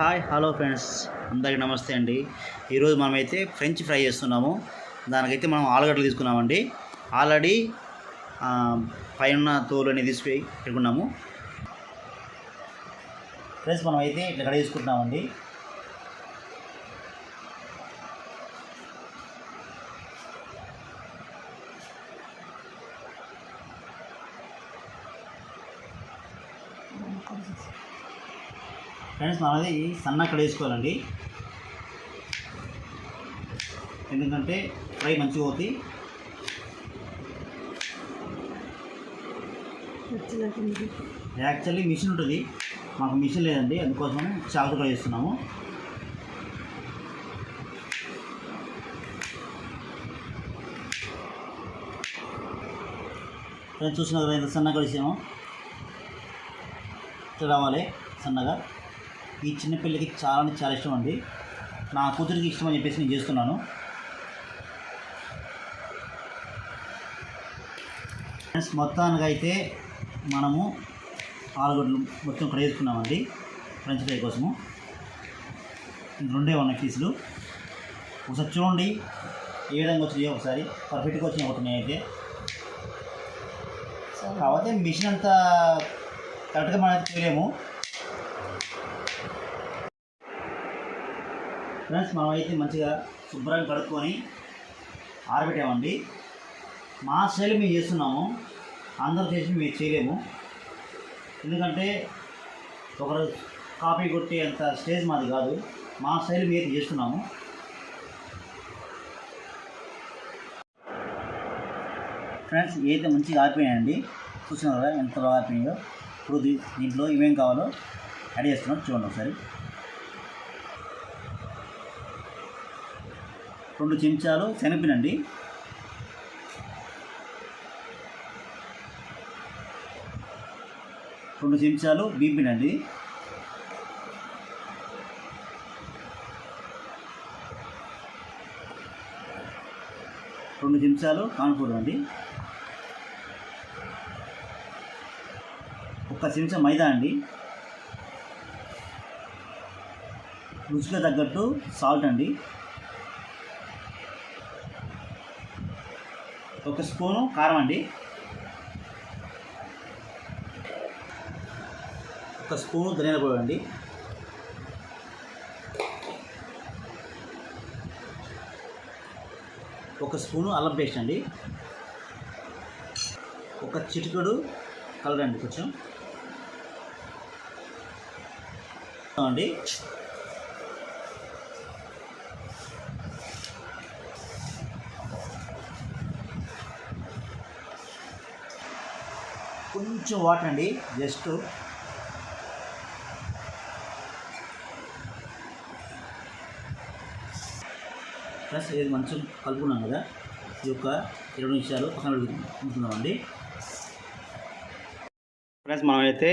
Hi hello friends. అందరికీ నమస్తే అండి. ఈరోజు మనమైతే ఫ్రెంచ్ ఫ్రై చేస్తున్నాము. దానికైతే మనం ఆలుగడ్డలు తీసుకున్నామండి. ఆల్రెడీ పైన తోలు అనేది తీసి పెట్టుకున్నాము ఫ్రెండ్స్ మనం అయితే ఇట్లా కడ తీసుకుంటున్నామండి. ఫ్రెండ్స్ మనది సన్న కడ వేసుకోవాలండి. ఎందుకంటే ఫ్రై మంచిగా అవుతుంది యాక్చువల్లీ మిషన్ ఉంటుంది. మాకు మిషన్ లేదండి. అందుకోసం చాకుతో కూడా చేస్తున్నాము ఫ్రెండ్స్ చూసిన కదా సన్నగా కలిసాము ఇట్లా రావాలి సన్నగా. ఈ చిన్నపిల్లకి చాలా అంటే చాలా ఇష్టం అండి. నా కూతురికి ఇష్టం అని చెప్పేసి నేను చేస్తున్నాను. ఫ్రెండ్స్ మొత్తానికి అయితే మనము ఆలుగడ్డలు మొత్తం ఇక్కడ వేసుకున్నామండి ఫ్రెంచ్ ఫ్రై కోసము. రెండే ఉన్నాయి పీసులు. ఒకసారి చూడండి. ఏ విధంగా వచ్చినాయో ఒకసారి. పర్ఫెక్ట్గా వచ్చినాయి ఒకటి అయితే కాకపోతే మిషన్ అంతా కరెక్ట్గా మనం చేయలేము. ఫ్రెండ్స్ మనం అయితే మంచిగా శుభ్రంగా కడుక్కొని ఆరబెట్టామండి. మా శైలి మేము చేస్తున్నాము. అందరూ చేసి మేము చేయలేము. ఎందుకంటే ఒకరు కాపీ కొట్టి అంత స్టేజ్ మాది కాదు. మా స్టైల్ మేము అయితే చేస్తున్నాము. ఫ్రెండ్స్ ఏదైతే మంచిగా ఆగిపోయాయండి చూసినారు కదా ఎంత బాగా ఆరిపోయాయో ఇప్పుడు దీంట్లో ఏమేం కావాలో యాడ్ చేస్తున్నాం. చూడండి ఒకసారి. రెండు చెంచాలు శనగపిండి రెండు చెంచాలు బీపినండి రెండు చెంచాలు కాన్పూర్ అండి. ఒక చెంచా మైదా అండి. రుచిగా తగ్గట్టు సాల్ట్ అండి. ఒక స్పూను కారం అండి. ఒక స్పూను ధనియాల పొడి అండి. ఒక స్పూను అల్లం పేస్ట్ అండి. ఒక చిటికడు కలర్ అండి కొంచెం. అండి. కొంచెం వాటర్ అండి జస్ట్. ప్లస్ ఇది మంచం కలుపుకున్నాం కదా ఈ యొక్క ఇరవై నిమిషాలు పక్కన ఉంటున్నామండి. ఫ్రెండ్స్ మనమైతే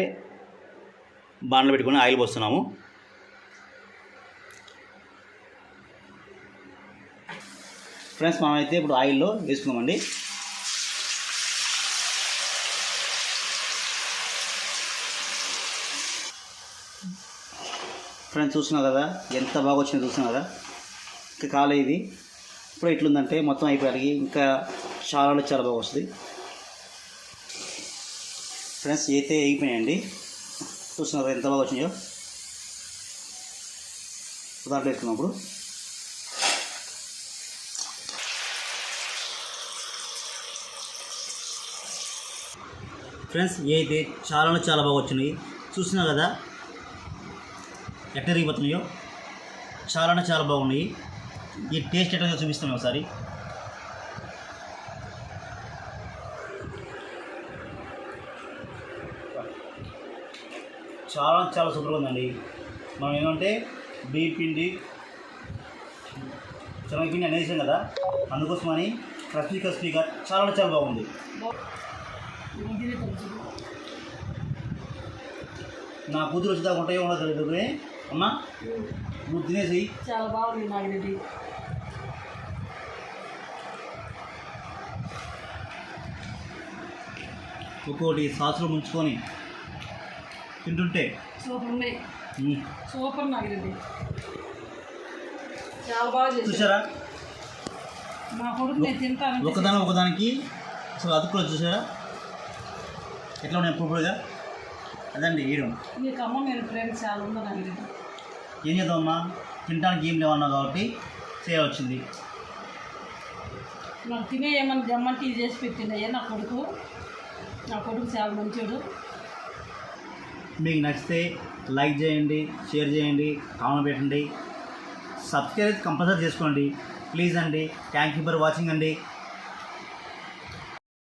బాండ్లో పెట్టుకొని ఆయిల్ పోస్తున్నాము. ఫ్రెండ్స్ మనమైతే ఇప్పుడు ఆయిల్లో వేసుకున్నామండి. ఫ్రెండ్స్ చూస్తున్నా కదా? ఎంత బాగా వచ్చిందో చూస్తున్నా కదా? ఇంకా కాలే ఇది. ఇప్పుడు ఎట్లుందంటే మొత్తం అయిపోయాయి ఇంకా చాలా చాలా బాగా వస్తుంది. ఫ్రెండ్స్ అయితే అయిపోయాయండి చూస్తున్నా కదా ఎంత బాగా వచ్చినాయో? దాంట్లో వేసుకున్నప్పుడు ఫ్రెండ్స్ ఏ అయితే చాలా చాలా బాగా వచ్చినాయి. చూసినా కదా? ఎట్లా తిరిగిపోతున్నాయో చాలా అంటే చాలా బాగున్నాయి. ఈ టేస్ట్ ఎట్లా చూపిస్తాం ఒకసారి. చాలా చాలా సూపర్గా ఉందండి. మనం ఏమంటే బియ్య పిండి పిండి అనేసాం కదా అందుకోసమని క్రస్పీ క్రస్పీగా చాలా అంటే చాలా బాగుంది. నా కూతురు వచ్చేదాకా ఉంటాయో ఉండదు అమ్మా నువ్వు తినేసి చాలా బాగుంది నాగిరెడ్డి ఒక్కోటి సాసులో ముంచుకొని తింటుంటే సూపర్ ఉన్నాయి. సూపర్ నాగిరెడ్డి చాలా బాగా చూసారా మా కొడుకు నేను తింటాను ఒకదాని ఒకదానికి అసలు అతుకులు చూసారా ఎట్లా ఉన్నాయి? పూపులుగా అదండి ఈడం. నీకు అమ్మ మీరు ప్రేమ చాలా ఉంది నాగిరెడ్డి ఏం చేద్దామమ్మా తినడానికి ఏం లేవన్నావు కాబట్టి చేయవచ్చింది. నాకు తినే ఏమన్నా జమ్మంటే ఇది చేసి పెట్టిందయ్యా నా కొడుకు. నా కొడుకు చాలా మంచోడు. మీకు నచ్చితే లైక్ చేయండి షేర్ చేయండి కామెంట్ పెట్టండి. సబ్స్క్రైబ్ కంపల్సరీ చేసుకోండి. ప్లీజ్ అండి. థ్యాంక్ యూ ఫర్ వాచింగ్ అండి.